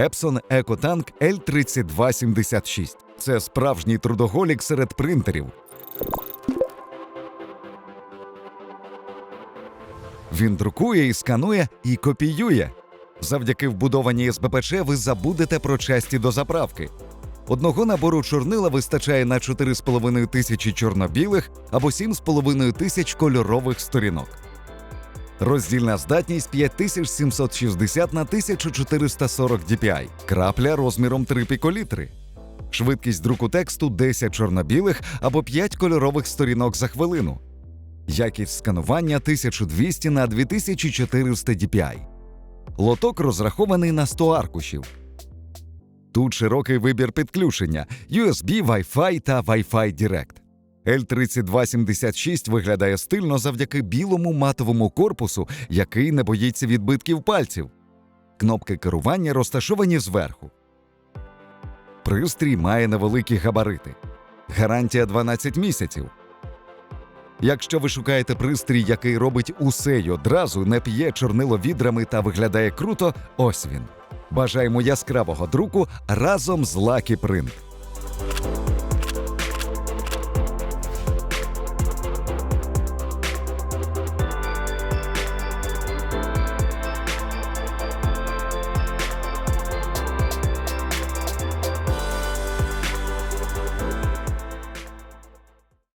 Epson EcoTank L3276. Це справжній трудоголік серед принтерів. Він друкує і сканує і копіює. Завдяки вбудованій СБПЧ ви забудете про часті до заправки. Одного набору чорнила вистачає на 4,5 тисячі чорно-білих або 7,5 тисяч кольорових сторінок. Роздільна здатність 5760 на 1440 DPI, крапля розміром 3 піколітри. Швидкість друку тексту 10 чорно-білих або 5 кольорових сторінок за хвилину. Якість сканування 1200 на 2400 DPI. Лоток розрахований на 100 аркушів. Тут широкий вибір підключення USB, Wi-Fi та Wi-Fi Direct. L3276 виглядає стильно завдяки білому матовому корпусу, який не боїться відбитків пальців. Кнопки керування розташовані зверху. Пристрій має невеликі габарити. Гарантія 12 місяців. Якщо ви шукаєте пристрій, який робить усе й одразу, не п'є чорнило відрами та виглядає круто, ось він. Бажаємо яскравого друку разом з Lucky Print.